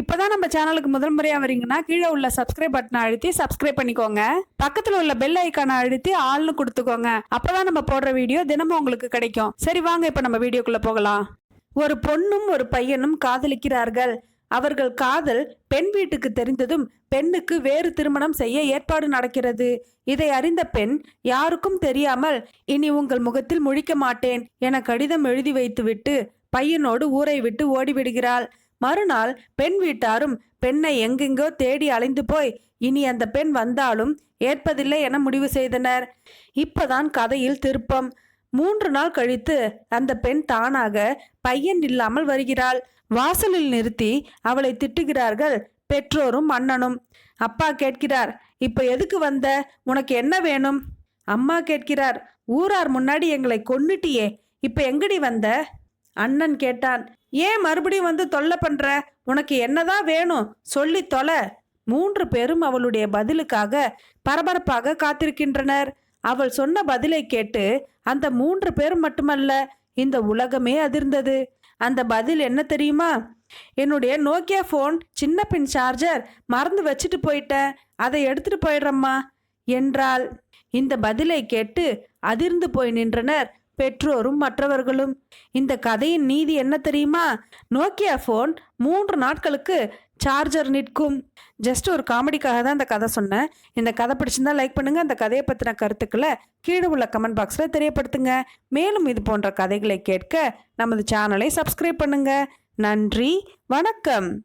இப்போதான் நம்ம சேனலுக்கு முதல் முறையாக வரீங்கன்னா கீழே உள்ள சப்ஸ்கிரைப் பட்டனை அழுத்தி சப்ஸ்கிரைப் பண்ணிக்கோங்க. பக்கத்தில் உள்ள பெல் ஐக்கானை அழுத்தி ஆள்னு கொடுத்துக்கோங்க. அப்போதான் நம்ம போடுற வீடியோ தினமும் உங்களுக்கு கிடைக்கும். சரி வாங்க இப்போ நம்ம வீடியோக்குள்ளே போகலாம். ஒரு பொண்ணும் ஒரு பையனும் காதலிக்கிறார்கள். அவர்கள் காதல் பெண் வீட்டுக்கு தெரிந்ததும் பெண்ணுக்கு வேறு திருமணம் செய்ய ஏற்பாடு நடக்கிறது. இதை அறிந்த பெண் யாருக்கும் தெரியாமல் இனி உங்கள் முகத்தில் முழிக்க மாட்டேன் என கடிதம் எழுதி வைத்துவிட்டு பையனோடு ஊரை விட்டு ஓடிவிடுகிறாள். மறுநாள் பெண் வீட்டாரும் பெண்ணை எங்கெங்கோ தேடி அலைந்து போய் இனி அந்த பெண் வந்தாலும் ஏற்பதில்லை என முடிவு செய்தனர். இப்பதான் கதையில் திருப்பம். மூன்று நாள் கழித்து அந்த பெண் தானாக பையன் இல்லாமல் வருகிறாள். வாசலில் நிறுத்தி அவளை திட்டுகிறார்கள் பெற்றோரும் அண்ணனும். அப்பா கேட்கிறார் இப்ப எதுக்கு வந்த? உனக்கு என்ன வேணும்? அம்மா கேட்கிறார் ஊரார் முன்னாடி எங்களை கொன்னுட்டியே இப்ப எங்கடி வந்த? அண்ணன் கேட்டான் ஏன் மறுபடியும் வந்து தொல்லை பண்ற? உனக்கு என்னதான் வேணும்? சொல்லி தொலை. மூன்று பேரும் அவளுடைய பதிலுக்காக பரபரப்பாக காத்திருக்கின்றனர். அவள் சொன்ன பதிலை கேட்டு அந்த மூன்று பேரும் மட்டுமல்ல இந்த உலகமே அதிர்ந்தது. அந்த பதில் என்ன தெரியுமா? என்னுடைய நோக்கியா ஃபோன் சின்ன பின் சார்ஜர் மறந்து வச்சுட்டு போயிட்டேன். அதை எடுத்துட்டு போயிடுறம்மா. என்றால் இந்த பதிலை கேட்டு அதிர்ந்து போய் நின்றனர் பெற்றோரும் மற்றவர்களும். இந்த கதையின் நீதி என்ன தெரியுமா? நோக்கியா ஃபோன் மூன்று நாட்களுக்கு சார்ஜர் நிற்கும். ஜஸ்ட் ஒரு காமெடிக்காக தான் இந்த கதை சொன்னேன். இந்த கதை பிடிச்சிருந்தா லைக் பண்ணுங்க. அந்த கதையை பற்றின கருத்துக்களை கீழே உள்ள கமெண்ட் பாக்ஸில் தெரியப்படுத்துங்க. மேலும் இது போன்ற கதைகளை கேட்க நமது சேனலை சப்ஸ்கிரைப் பண்ணுங்க. நன்றி. வணக்கம்.